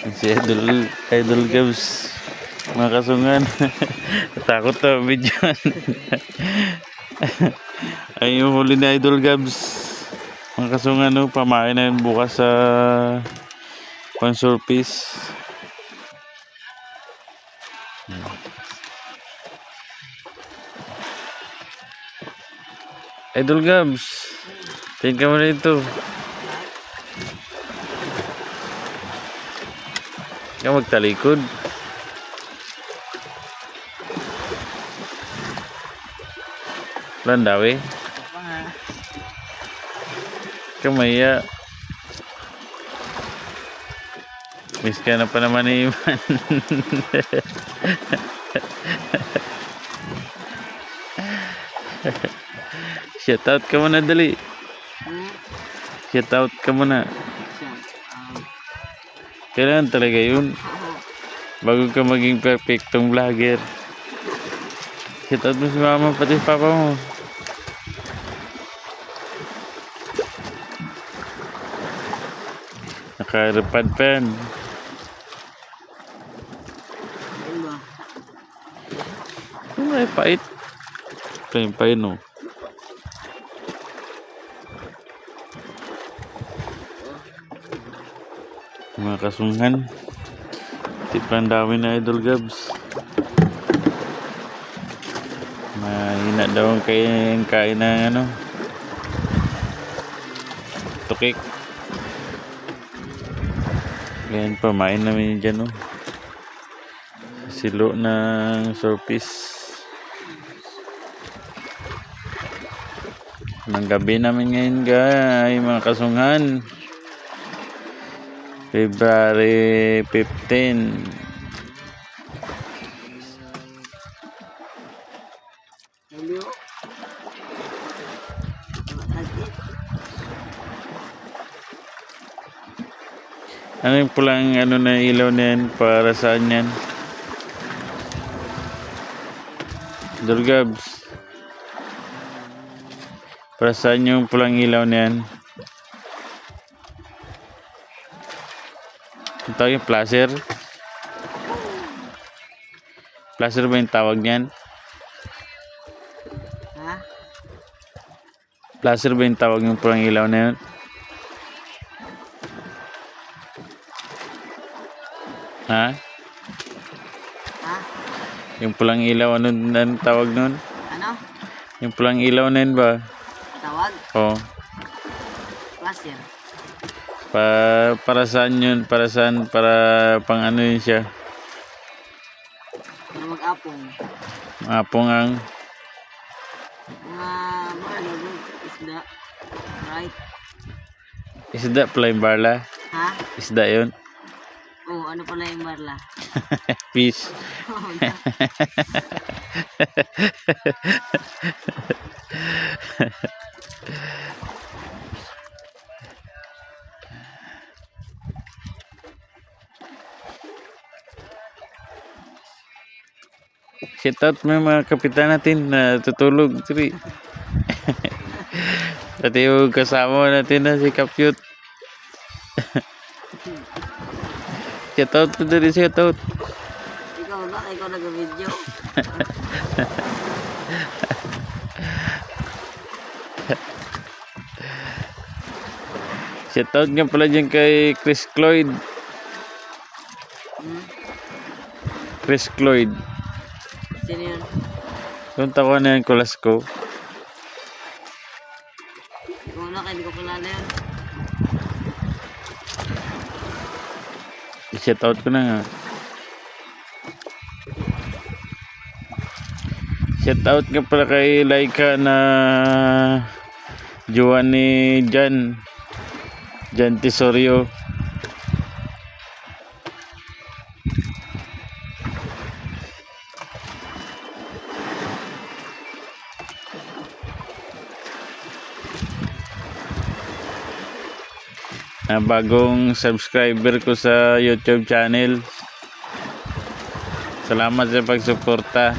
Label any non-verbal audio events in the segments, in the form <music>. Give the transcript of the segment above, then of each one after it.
Si Idol, Idol Gabs. Mga kasungan. <laughs> Takot to, video. <laughs> Ay, yung huli ni Idol Gabs. Mga kasungan, no, pamain na yun bukas sa pansurpice. Idol Gabs. Tingin ka mo na ito. Ka magtalikod. Landawi. Kamaya. Miss ka na pa naman ni Iman. <laughs> Shout out ka muna dali. Shout out ka muna. Kailangan talaga yun. Bago ka maging perfectong vlogger. Shout out mo si mama pati si papa mo. Nakarepad pa yan. Ano ay pait? Kaya pa yun oh. Mga kasunghan. Tipan dami na idol gabs. Mahina daw ang kain, kain ng ano. Tukik. Ganyan pa, main namin dyan oh. Silo ng surface. ng gabi namin ngayon guys mga kasunghan February 15 Hello. Nagit. ano yung pulang ano na ilaw na yan para saan yan Durgabs para saan yung pulang ilaw na yan Tawag yung placer placer ba yung tawag niyan Ha? Placer ba yung tawag yung pulang ilaw na yun? Ha? Ha? Yung pulang ilaw, ano, ano tawag nun? Ano? Yung pulang ilaw na yun ba? Tawag? Oo. Plaster. Pa, para saan yun? Para saan? Para pang ano yun siya? Para mag-apong. Mapong ang Mga mga ano, isda. Right? isda pala yung barla. Ha? Isda yun. Oh, ano pala yung barla? <laughs> Fish. <laughs> <laughs> Shout out mo yung mga kapitan natin na tutulog. Tri. <laughs> Pati yung kasama natin na si Kapyut. <laughs> shout out po din shout out. ikaw na, ikaw nag-video. <laughs> Shout out nga pala dyan kay Chris Cloyd. Hmm? Chris Cloyd. Sino yun? Yung tawa na yan, kulas ko. Ikaw na, kaya hindi ko kilala yun. Shout out ko na nga. Shout out nga pala kay Laika na jowa ni Jan. Jan Tesorio. bagong subscriber ko sa YouTube channel. Salamat sa pagsuporta.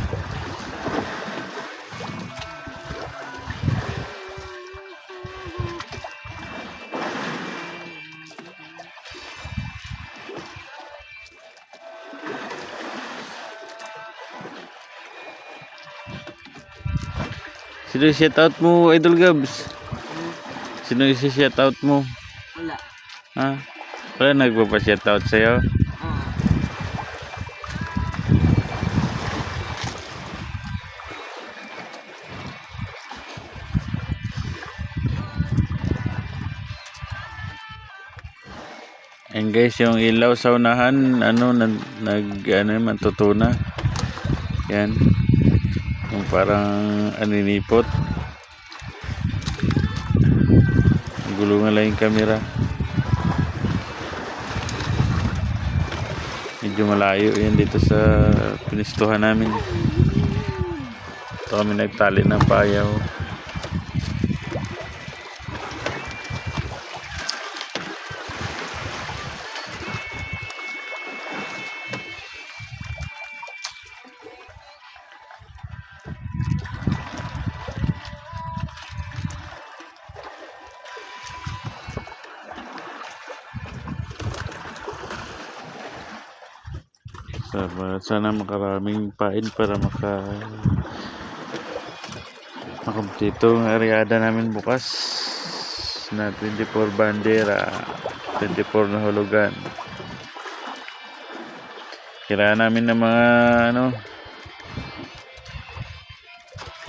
Sino yung shoutout mo, Idol Gabs? Sino yung shoutout mo? Ha? Wala nagpapa-shoutout sa'yo? Oo. And guys, yung ilaw sa unahan, ano, nag, nag ano yun, matutuna. Yan. Yung parang aninipot. Gulungan lang yung camera. Medyo malayo yan dito sa pinistuhan namin. Ito kami nagtali ng payaw. Sana, sana makaraming pain para maka makampleto ang areada namin bukas na 24 bandera 24 na hulugan. Kailangan namin ng mga ano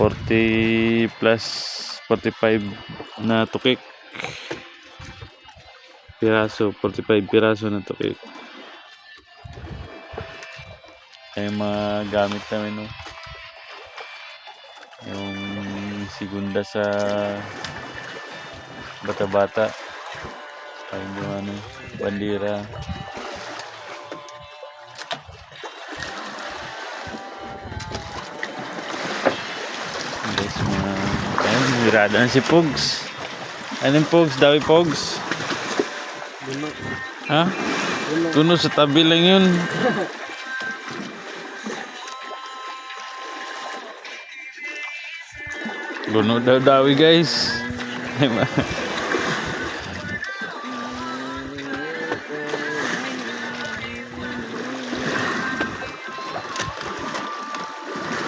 40 plus 45 na tukik. Piraso 45 piraso na tukik ay mga gamit namin no? Yung segunda sa bata-bata. Ay yung ano bandira. Guys mga ayun mirada na si Pogs anong Pogs dawi Pogs Buno. ha? Tuno sa tabi lang yun <laughs> Luno daw dawi guys.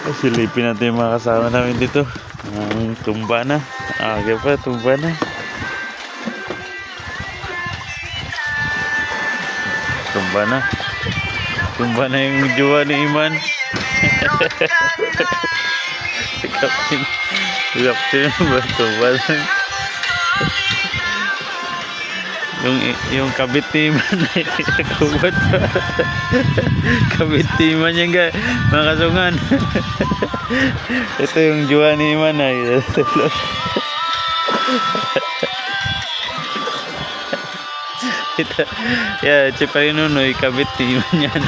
Ay, silipin natin yung mga kasama namin dito. Ang tumba na. Aga pa, tumba na. Tumba na. Tumba na yung jowa ni Iman. Kapten. Kapten ba tumba na. Yung yung kabit ni Iman kubat pa. kabit ni Iman yan ga mga kasungan. Ito yung jowa ni Iman ay Ito, yeah, Chipay Nunoy, kabit ni Iman yan.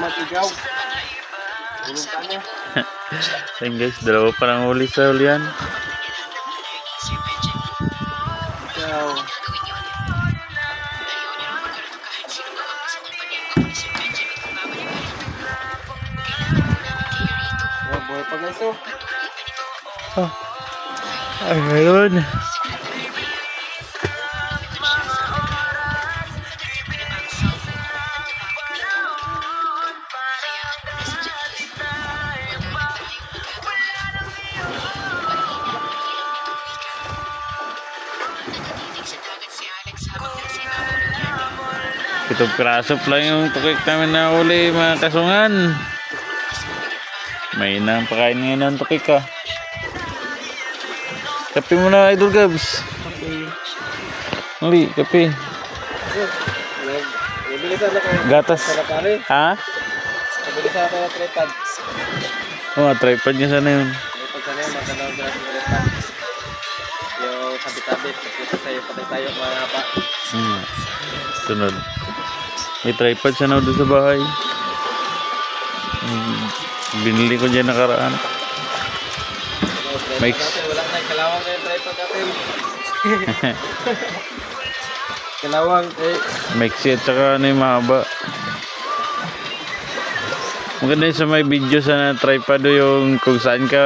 Matigaw. Ayun guys, dalawa pa lang uli sa ulian. Ikaw. Oh, buhay Itong piraso pa lang yung tukik namin na uli mga kasungan. May nang pakain ngayon ng tukik ka. Kape mo na, Idol Gabs. Mali, kape. Sana kayo. Gatas. Sa. Ha? Sana kayo ng tripod. Oo, oh, tripod niya sana yun. Tripod sana yun. Matanaw na sa tripod. Yung kabit-kabit. Kapito sa'yo. Patay tayo mga hapa. Hmm. Sunod. May tripod siya na doon sa bahay. Binili ko dyan nakaraan. Mix. Wala na. Kalawang na yung tripod natin. <laughs> Kalawang. Eh. Mixi at saka ano yung mahaba. Maganda sa may video sa tripod yung kung saan ka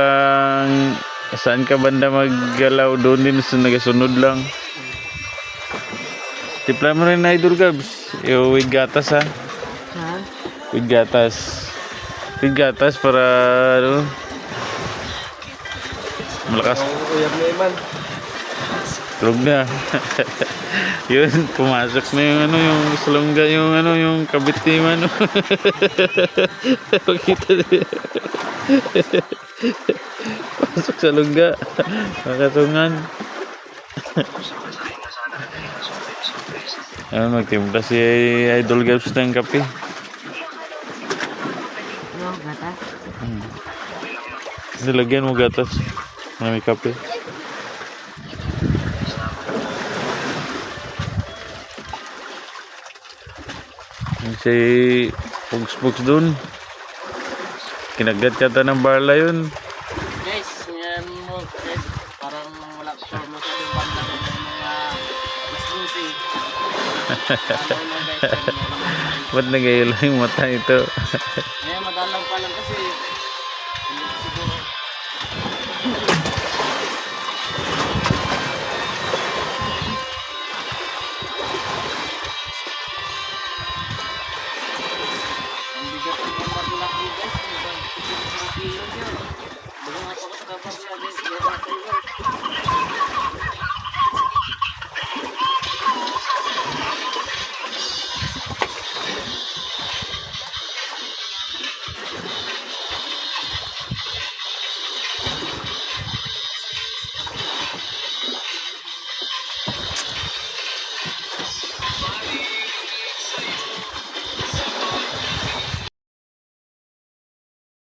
saan ka banda maggalaw doon din sa nagasunod lang. Tipla mo rin na Idol Gabs. Yung with gatas ha. Ha? With gatas. With gatas para ano. Malakas. uyab na iman. Tulog na. <laughs> yun, pumasok na yung ano, yung salungga, yung ano, yung kabit ni ano. <laughs> Pakita niya. <laughs> Pasok sa lungga. Makatungan. Ano, magtimpla si Idol Gabs ng kape. Ano, gata? Nilagyan mo gatas. Na may kape. Si Pugs Pugs dun. Kinagat yata ng barla yun. Ba't nagayala yung mata ito?